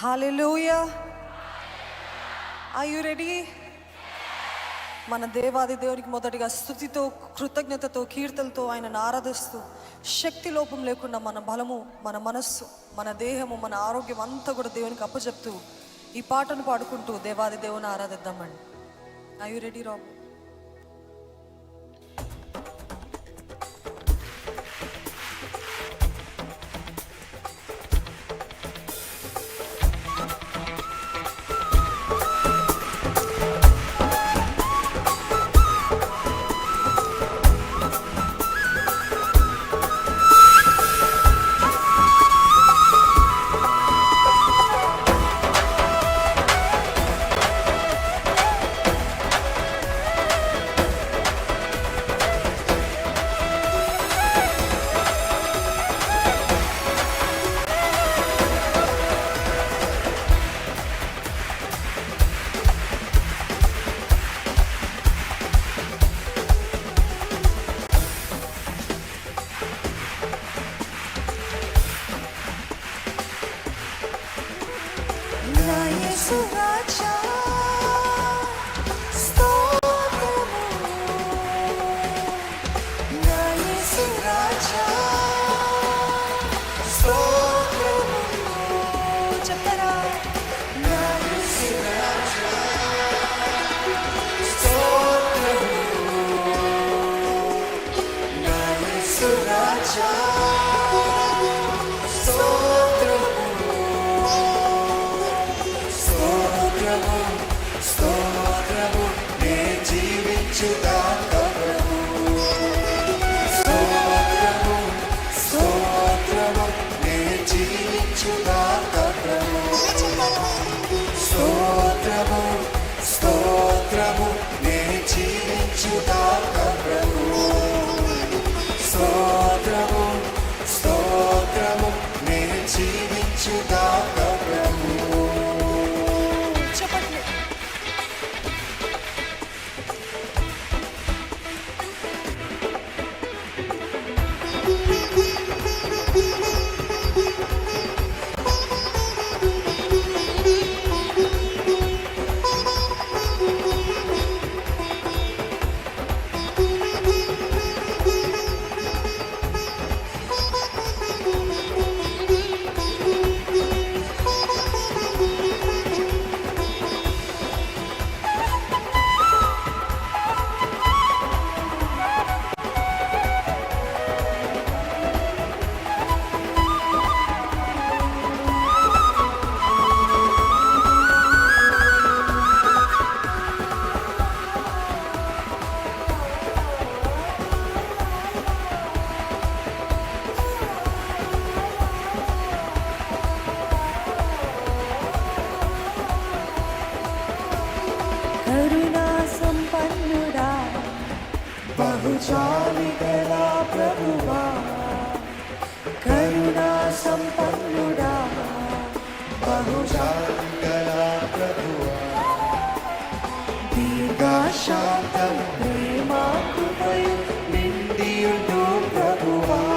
Hallelujah I you ready మన దేవాది దేవునికి మొదటిగా స్థుతితో కృతజ్ఞతతో కీర్తలతో ఆయనను ఆరాధిస్తూ శక్తి లోపం లేకుండా మన బలము మన మనస్సు మన దేహము మన ఆరోగ్యం అంతా కూడా దేవునికి అప్పచెప్తూ ఈ పాటను పాడుకుంటూ దేవాది దేవుని ఆరాధిద్దామండి. ఐ యు రెడీ రాబు Bye.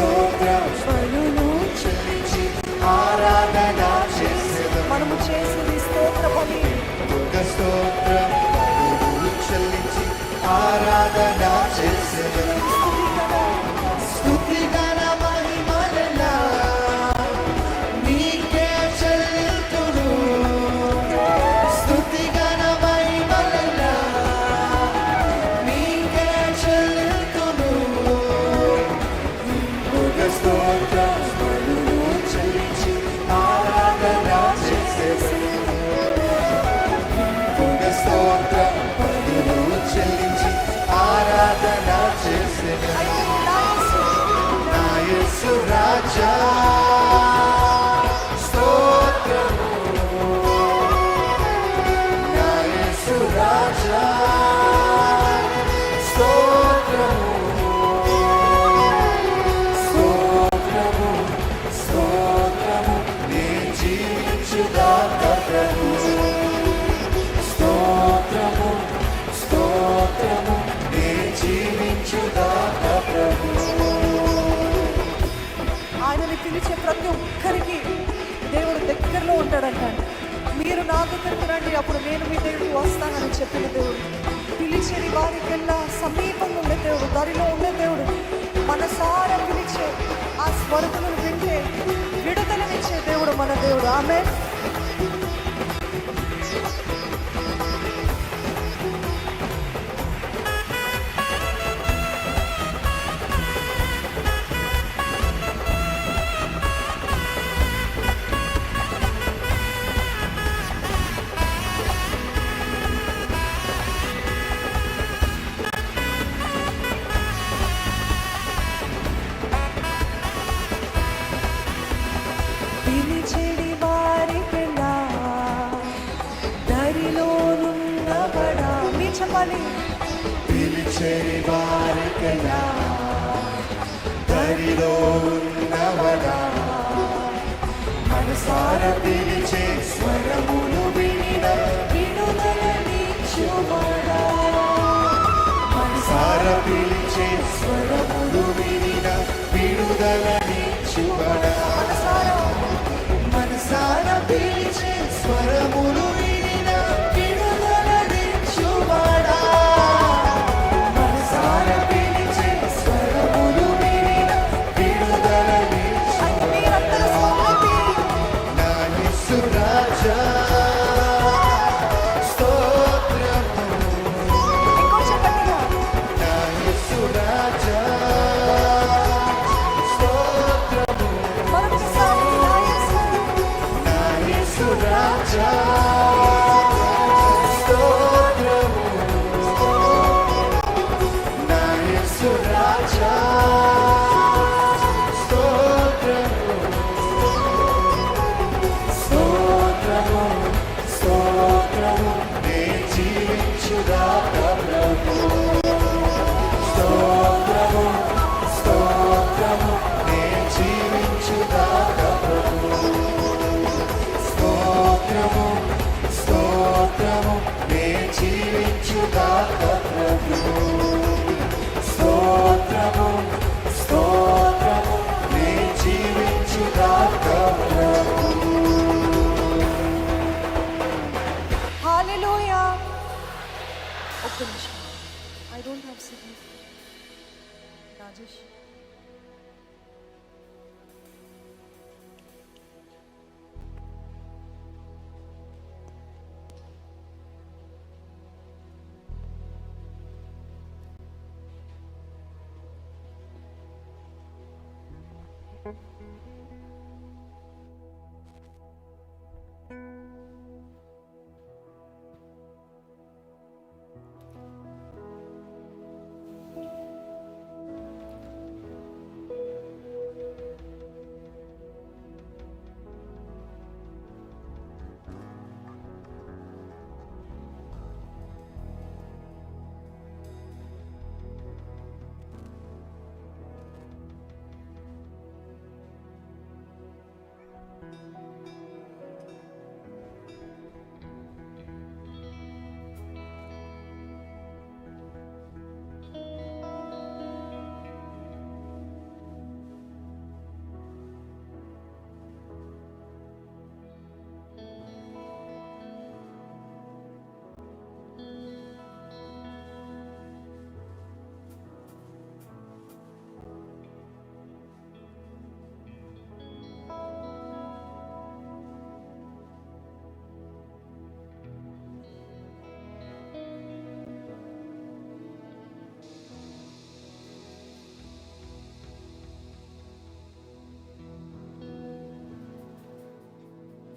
స్తోత్రం స్వరును చెల్లించి ఆరాధనా చేసేది మనము చేసేది స్తోత్రమని. దుర్గ స్తోత్రం చెల్లించి ఆరాధన నా రండి. అప్పుడు నేను మీ దేవుడు వస్తానని చెప్పిన దేవుడు. పిలిచేది వారికెల్లా సమీపంలో ఉండే దేవుడు దారిలో ఉండే దేవుడు. మనసారా పిలిచే ఆ స్వరతులను వింటే విడుదలనిచ్చే దేవుడు మన దేవుడు. ఆమె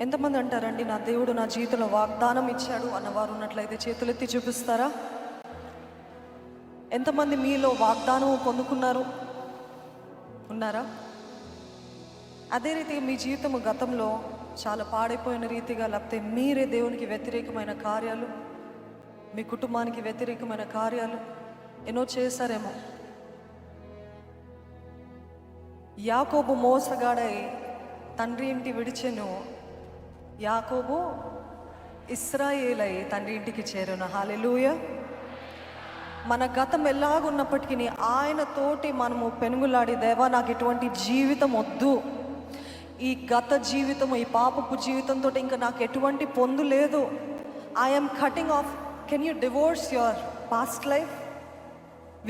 ఎంతమంది అంటారండి నా దేవుడు నా జీవితంలో వాగ్దానం ఇచ్చాడు అన్నవారు ఉన్నట్లయితే చేతులెత్తి చూపిస్తారా? ఎంతమంది మీలో వాగ్దానం పొందుకున్నారు? ఉన్నారా? అదే రీతి మీ జీవితము గతంలో చాలా పాడైపోయిన రీతిగా లేకపోతే మీరే దేవునికి వ్యతిరేకమైన కార్యాలు మీ కుటుంబానికి వ్యతిరేకమైన కార్యాలు ఎన్నో చేశారేమో. యాకోబు మోసగాడై తండ్రి ఇంటి విడిచెను యాకోబు ఇస్రాయేలై తండ్రి ఇంటికి చేరును. హాలెలూయ మన గతం ఎలాగున్నప్పటికీ ఆయన తోటి మనము పెనుగులాడి దేవా నాకు ఎటువంటి జీవితం వద్దు. ఈ గత జీవితం ఈ పాపపు జీవితంతో ఇంకా నాకు ఎటువంటి పొందు లేదు. I'm cutting off can you divorce your past life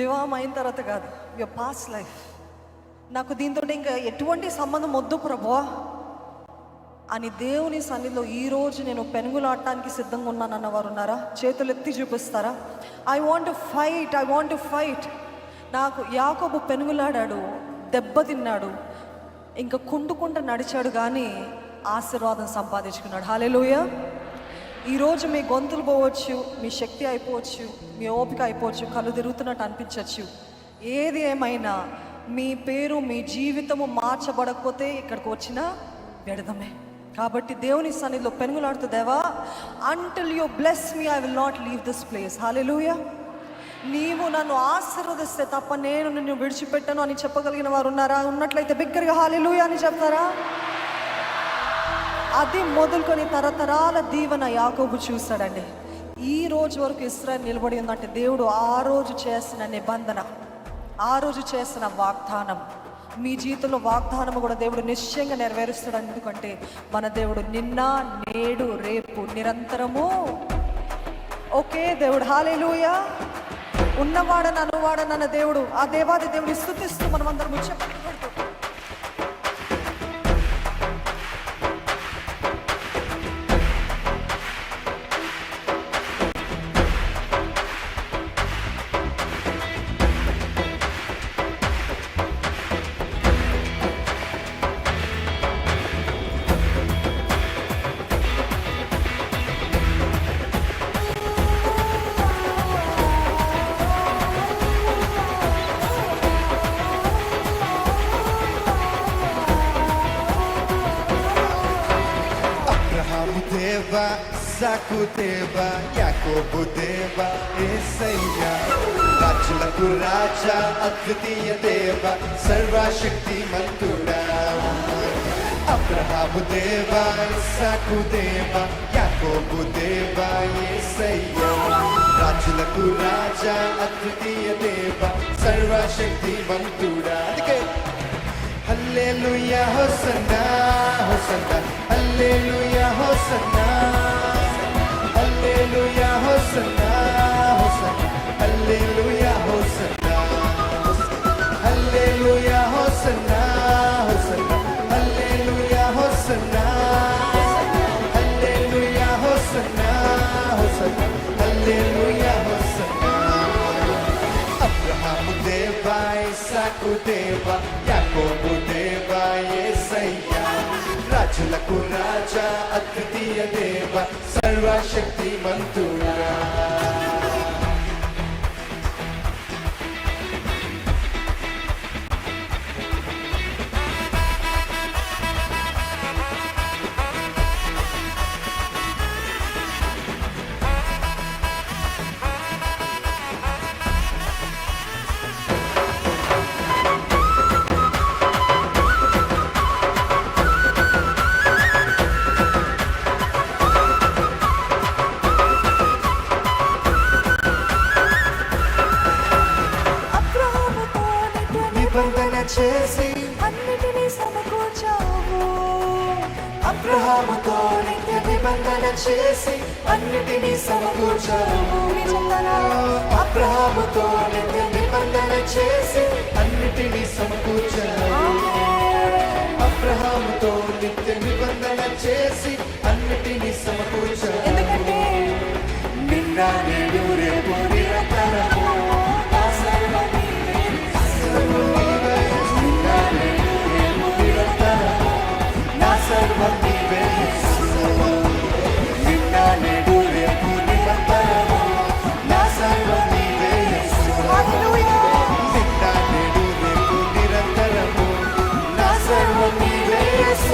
వివాహం అయిన తర్వాత కాదు యువర్ పాస్ట్ లైఫ్ నాకు దీంతో ఇంకా ఎటువంటి సంబంధం వద్దు ప్రభా. అని దేవుని సన్నిధిలో ఈరోజు నేను పెనుగులాడటానికి సిద్ధంగా ఉన్నానన్న వారు ఉన్నారా? చేతులు ఎత్తి చూపిస్తారా I want to fight I want fight నాకు యాకోబు పెనుగులాడాడు దెబ్బతిన్నాడు ఇంకా కుంటుకుంట నడిచాడు కానీ ఆశీర్వాదం సంపాదించుకున్నాడు. హాలేలుయ ఈరోజు మీ గొంతులు పోవచ్చు మీ శక్తి అయిపోవచ్చు మీ ఓపిక అయిపోవచ్చు కళ్ళు తిరుగుతున్నట్టు అనిపించవచ్చు. ఏది ఏమైనా మీ పేరు మీ జీవితము మార్చబడకపోతే ఇక్కడికి వచ్చిన వ్యర్థమే. కాబట్టి దేవుని సన్నిధిలో పెనుగులాడుతూ దేవా until you bless me I will not leave this place hallelujah నీవు నన్ను ఆశీర్వదిస్తే తప్ప నేను నిన్ను విడిచిపెట్టను అని చెప్పగలిగిన వారు ఉన్నారా? ఉన్నట్లయితే బిగ్గరగా హాలెలుయా అని చెప్తారా? అది మొదలుకొని తరతరాల దీవెన యాకోబు చూస్తాడండి ఈ రోజు వరకు ఇస్రాయల్ నిలబడి ఉందంటే దేవుడు ఆ రోజు చేసిన నిబంధన ఆ రోజు చేసిన వాగ్దానం. మీ జీవితంలో వాగ్దానం కూడా దేవుడు నిశ్చయంగా నెరవేరుస్తాడు ఎందుకంటే మన దేవుడు నిన్న నేడు రేపు నిరంతరము ఓకే దేవుడు. హాలేలుయా ఉన్నవాడని అనువాడనన్న దేవుడు ఆ దేవాది దేవుడు స్థుతిస్తూ మనం అందరం ముచ్చపడుతూ ఇస్సాకు దేవ యాకోబు దేవ యేసయ్య రాజులకు రాజా అద్వితీయ దేవ సర్వశక్తి మంతుడా అబ్రహాము దేవ ఇస్సాకు దేవ యాకోబు దేవ యేసయ్య రాజులకు రాజా అద్వితీయ దేవ సర్వశక్తి మంతుడా అందుకే hallelujah hosanna hosanna hallelujah hosanna सकता हो सकता हल्ले लुया हो सकता हल्ले लुया हो सकता हो सकता हल्ले लुया हो सकता हल्ले लुया हो सकता हो सकता हल्ले लुया हो सकता अब्राहम देवा इसकु देवा, याकोबु देवा, ये सही రాజులకు రాజా అద్వితీయ దేవ సర్వశక్తి మంతుడా చేసి అన్నిటినీ సమకూర్చావు అబ్రహాముతో నిత్య నిబంధన చేసి అన్నిటినీ సమకూర్చావు అబ్రహాముతో నిత్య నిబంధన చేసి అన్నిటినీ సమకూర్చావు ఎందుకంటే నిన్న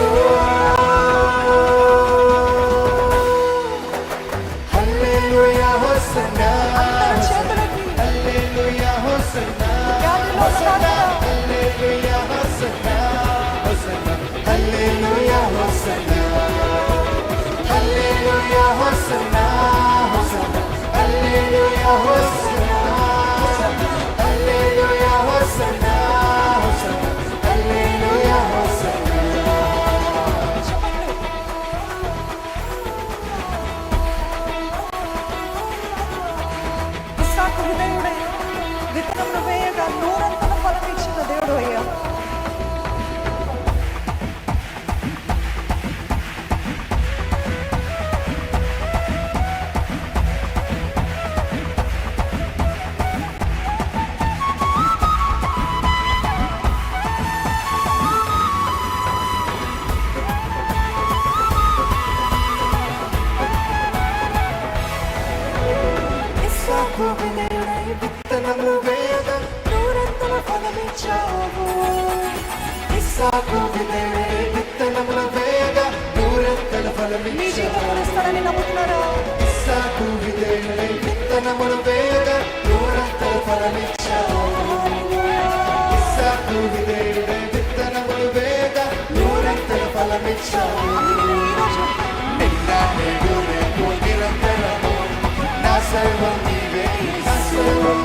Senhor. ఫలమిచ్చావు ఇస్సాకు విధేయుడై విత్తనములు వేయగా నూరంతల మీ ఫలమిచ్చావు జీవితంలో ఇస్తాడని నమ్ముతున్నారా? ఇస్సాకు విధేయుడై విత్తనములు వేయగా నూరంతల ఫలమిచ్చావు. ఇస్సాకు విధేయుడై విత్తనములు వేయగా నూరంతల ఫలమిచ్చావు. నిన్న నేడు రేపు నిరంతరము నా సర్వం నీవే నా సర్వం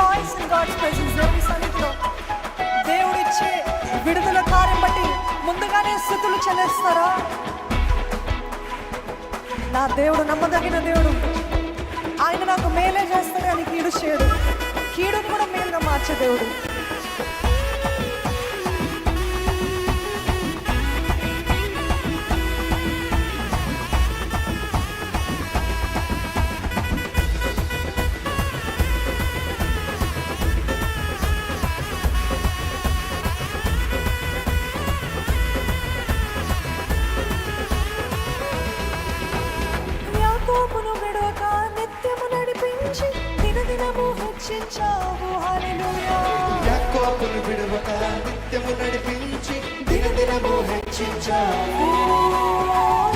రిజాయిస్ ఇన్ గాడ్స్ ప్రెసెన్స్ దేవుని సన్నిధిలో దేవుడిచ్చే విడుదల కార్యం బట్టి ముందుగానే స్థుతులు చెల్లిస్తారా? నా దేవుడు నమ్మదగిన దేవుడు ఆయన నాకు మేలే చేస్తాడు అని కీడు చేయడు. కీడును కూడా మేలుగా మార్చే దేవుడు. హెచ్చించావు హల్లెలూయా యాకోబును విడువక నిత్యము నడిపించి దిన దినము హెచ్చించావు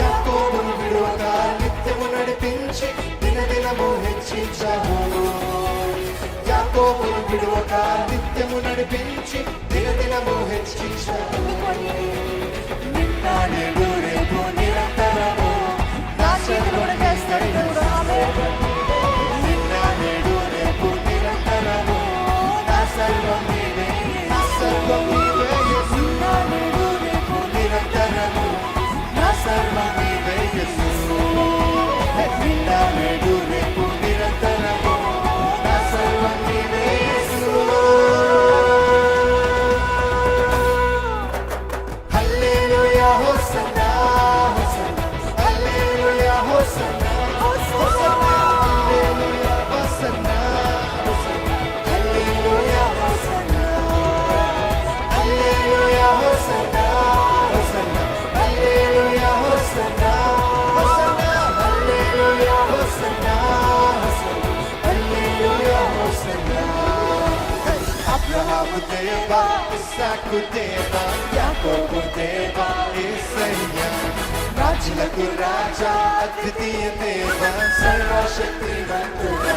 యాకోబును విడవక నిత్యము నడిపించి దిన దినము హెచ్చించావు యాకోబును విడవక నిత్యము నడిపించి దిన దినము హెచ్చించావు నిన్న రేపు నిరంతరము నా చేతులు కూడా చేస్తాడు దేవుడు. నా సర్వం నీవే యేసు నా ఇస్సాకు దేవా యాకోబు దేవా యేసయ్యా రాజులకు రాజా అద్వితీయ దేవా సర్వశక్తివంతుడా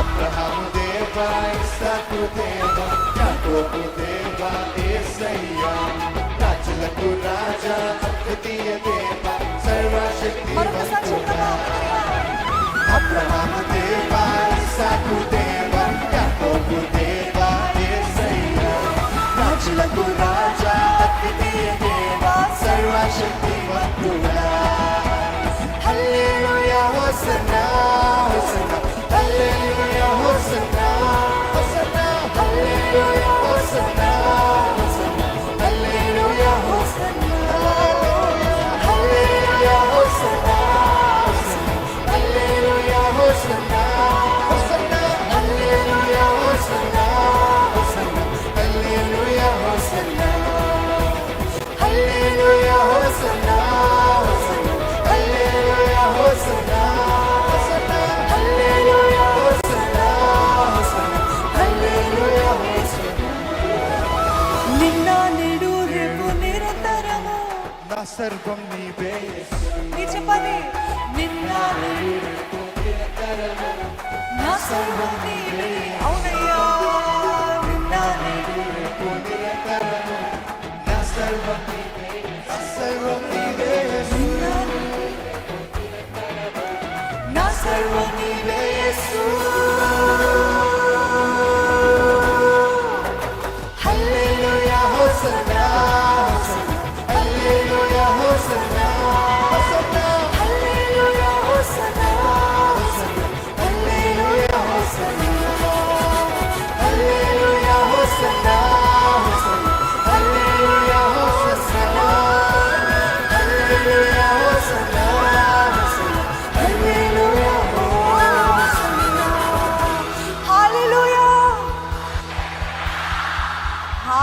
అబ్రహాము దేవా ఇస్సాకు దేవా యాకోబు దేవా యేసయ్యా రాజులకు రాజా అద్వితీయ దేవా సర్వశక్తివంతుడా అబ్రహాము దేవా ఇస్సాకు దేవా సర్వశక్తివంతుడా హల్లెలూయా నా సర్వం నీవే యేసు. మీరు చెప్పండి నిన్న నేడు నా సర్వం నీవే అవునయ్యా నిన్న నేడు నా సర్వం నీవే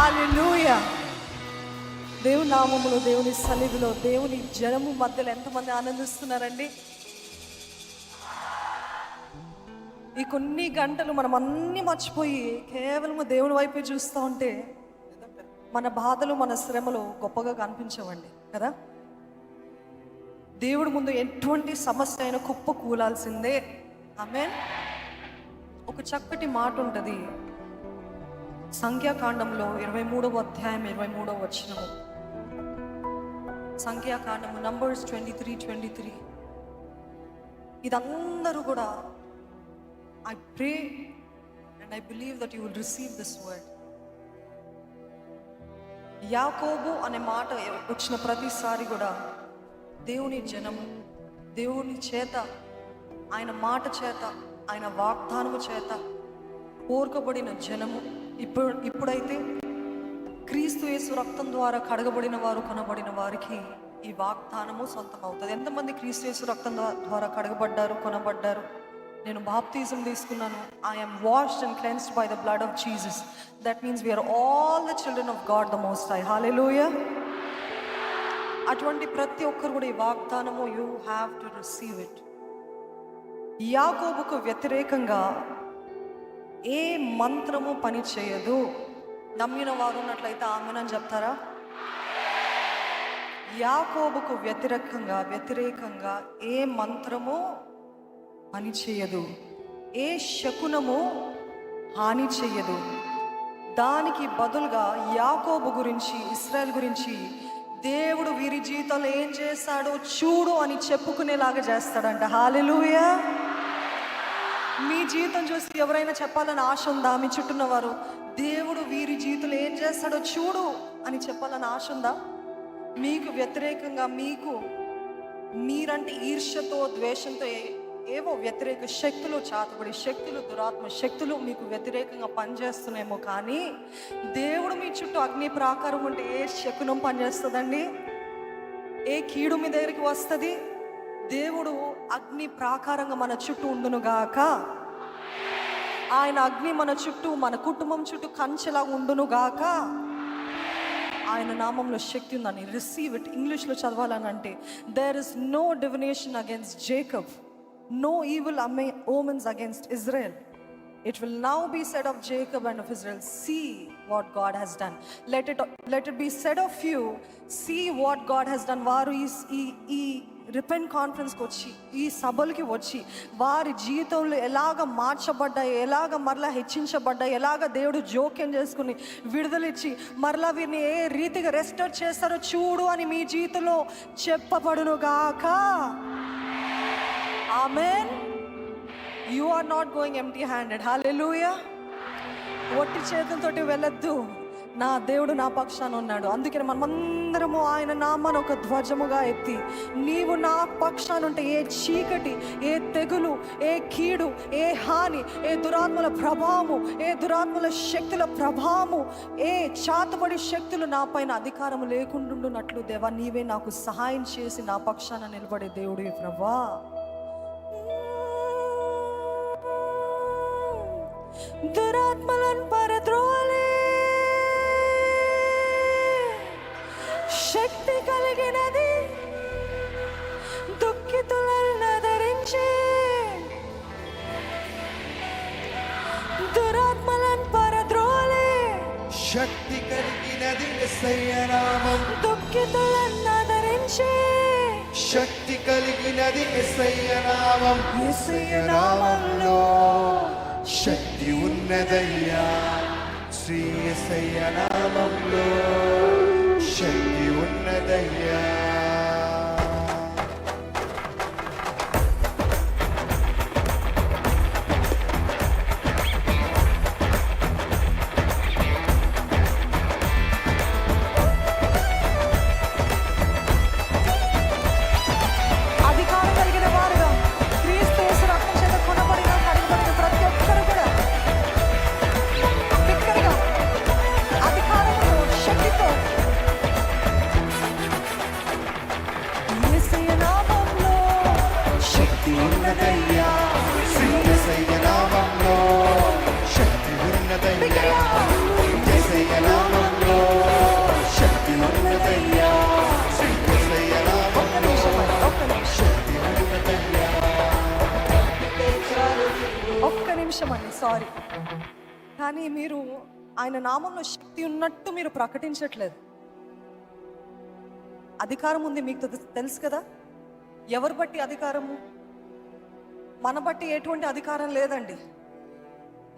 హాలెలూయా దేవుని నామములో దేవుని సన్నిధిలో దేవుని జనము మధ్యలో ఎంతమంది ఆనందిస్తున్నారండి? ఈ కొన్ని గంటలు మనం అన్ని మర్చిపోయి కేవలం దేవుని వైపే చూస్తూ ఉంటే మన బాధలు మన శ్రమలు గొప్పగా కనిపించవండి కదా? దేవుడి ముందు ఎటువంటి సమస్య అయినా కుప్ప కూలాల్సిందే ఆమె ఒక చక్కటి మాట ఉంటుంది. సంఖ్యాకాండంలో ఇరవై మూడవ అధ్యాయం ఇరవై మూడవ వచనము. సంఖ్యాకాండము Numbers twenty three twenty three ఇదందరూ కూడా I pray and I believe that you will receive this word యాకోబు అనే మాట వచ్చిన ప్రతిసారి కూడా దేవుని జనము దేవుని చేత ఆయన మాట చేత ఆయన వాగ్దానము చేత కోరుకబడిన జనము ఇప్పుడు ఇప్పుడైతే క్రీస్తు యేసు రక్తం ద్వారా కడగబడిన వారు కొనబడిన వారికి ఈ వాగ్దానము సొంతం అవుతుంది ఎంతమంది క్రీస్తు యేసు రక్తం ద్వారా కడగబడ్డారు కొనబడ్డారు? నేను బాప్తిజం తీసుకున్నాను. I'm washed and cleansed by the blood of Jesus that means we are all the children of God the most high hallelujah అటువంటి ప్రతి ఒక్కరు కూడా ఈ వాగ్దానము you have to receive it యాకోబుకు వ్యతిరేకంగా ఏ మంత్రము పని చేయదు. నమ్మిన వారు ఉన్నట్లయితే ఆమెనని చెప్తారా? యాకోబుకు వ్యతిరేకంగా వ్యతిరేకంగా ఏ మంత్రము పని చేయదు. ఏ శకునము హాని చేయదు. దానికి బదులుగా యాకోబు గురించి ఇస్రాయల్ గురించి దేవుడు వీరి జీవితంలో ఏం చేస్తాడో చూడు అని చెప్పుకునేలాగా చేస్తాడంట. హాలెలుయా మీ జీవితం చూసి ఎవరైనా చెప్పాలని ఆశ ఉందా? మీ చుట్టూన్నవారు దేవుడు వీరి జీవితంలో ఏం చేస్తాడో చూడు అని చెప్పాలని ఆశ ఉందా? మీకు వ్యతిరేకంగా మీకు మీరంటే ఈర్ష్యతో ద్వేషంతో ఏ- ఏవో వ్యతిరేక శక్తులు చాతబడి శక్తులు దురాత్మ శక్తులు మీకు వ్యతిరేకంగా పనిచేస్తున్నాయేమో కానీ దేవుడు మీ చుట్టూ అగ్ని ప్రాకారం ఉంటే ఏ శకునం పనిచేస్తుందండి? ఏ కీడు మీ దగ్గరికి వస్తుంది? దేవుడు అగ్ని ప్రాకారంగా మన చుట్టూ ఉండునుగాక ఆయన అగ్ని మన చుట్టూ మన కుటుంబం చుట్టూ కంచెలా ఉండునుగాక ఆయన నామంలో శక్తి ఉందని రిసీవ్ ఇట్ ఇంగ్లీష్లో చదవాలని అంటే there is no divination against Jacob no evil అమే omens against Israel it will now be said of Jacob and of Israel, see what God has done let it let it be said of you see what God has done వారు ఈ ఈ repent కాన్ఫరెన్స్కి వచ్చి ఈ సభలకి వచ్చి వారి జీవితంలో ఎలాగ మార్చబడ్డాయి ఎలాగ మరలా హెచ్చించబడ్డాయి ఎలాగ దేవుడు జోక్యం చేసుకుని విడుదలిచ్చి మరలా వీరిని ఏ రీతిగా రెస్టోర్ చేస్తారో చూడు అని మీ జీవితంలో చెప్పబడునుగాక. Amen you are not going empty handed hallelujah ఒట్టి చేతులతోటి వెళ్ళొద్దు. నా దేవుడు నా పక్షాన ఉన్నాడు. అందుకని మనమందరము ఆయన నామాన్ని ఒక ధ్వజముగా ఎత్తి నీవు నా పక్షాన ఉంటే ఏ చీకటి ఏ తెగులు ఏ కీడు ఏ హాని ఏ దురాత్మల ప్రభావము ఏ దురాత్మల శక్తుల ప్రభావము ఏ చాతుబడి శక్తులు నా పైన అధికారం లేకుండున్నట్లు దేవా నీవే నాకు సహాయం చేసి నా పక్షాన నిలబడే దేవుడు ప్రభా. దురాత్మలను పర నామం దుఃఖితులను ధరించే శక్తి కలిగినది నామం నామంలో శక్తి ఉన్నదయ్యా. శ్రీ ఎస్సయ్య నామంలో శక్తి ఉన్నదయ్యా. ఆయన నామంలో శక్తి ఉన్నట్టు మీరు ప్రకటించట్లేదు. అధికారం ఉంది మీకు తెలుసు కదా? ఎవరు బట్టి అధికారము? మన బట్టి ఎటువంటి అధికారం లేదండి.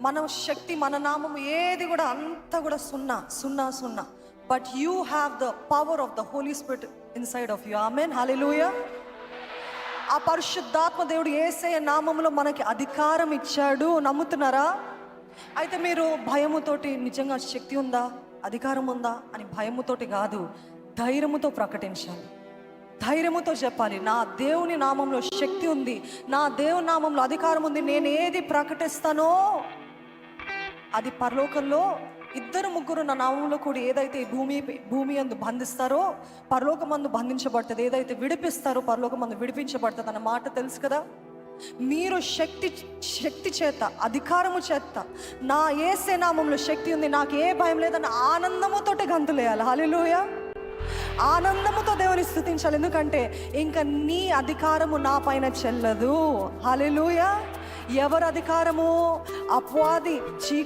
మన శక్తి మన నామం ఏది కూడా అంతా కూడా సున్నా సున్నా సున్నా. But you have the power of the Holy Spirit inside of you amen hallelujah ఆ పరిశుద్ధాత్మ దేవుడు ఏసే నామంలో మనకి అధికారం ఇచ్చాడు. నమ్ముతున్నారా? అయితే మీరు భయముతోటి నిజంగా శక్తి ఉందా? అధికారం ఉందా? అని భయముతోటి కాదు ధైర్యముతో ప్రకటించాలి. ధైర్యముతో చెప్పాలి నా దేవుని నామంలో శక్తి ఉంది నా దేవుని నామంలో అధికారం ఉంది నేను ఏది ప్రకటిస్తానో? అది పరలోకంలో ఇద్దరు ముగ్గురు నా నామంలో కూడా ఏదైతే భూమి భూమి అందు బంధిస్తారో పరలోకమందు బంధించబడుతుంది ఏదైతే విడిపిస్తారో పరలోకమందు విడిపించబడుతుంది అన్న మాట తెలుసు కదా? మీరు శక్తి శక్తి చేత అధికారము చేత నా ఏసే నామంలో శక్తి ఉంది నాకు ఏ భయం లేదన్న ఆనందముతోటి గంతులేయాలి. హాలిలోయ ఆనందముతో దేవుని స్థుతించాలి ఎందుకంటే ఇంకా నీ అధికారము నా పైన చెల్లదు. హాలిలోయ ఎవరి అధికారము? అపవాది చీక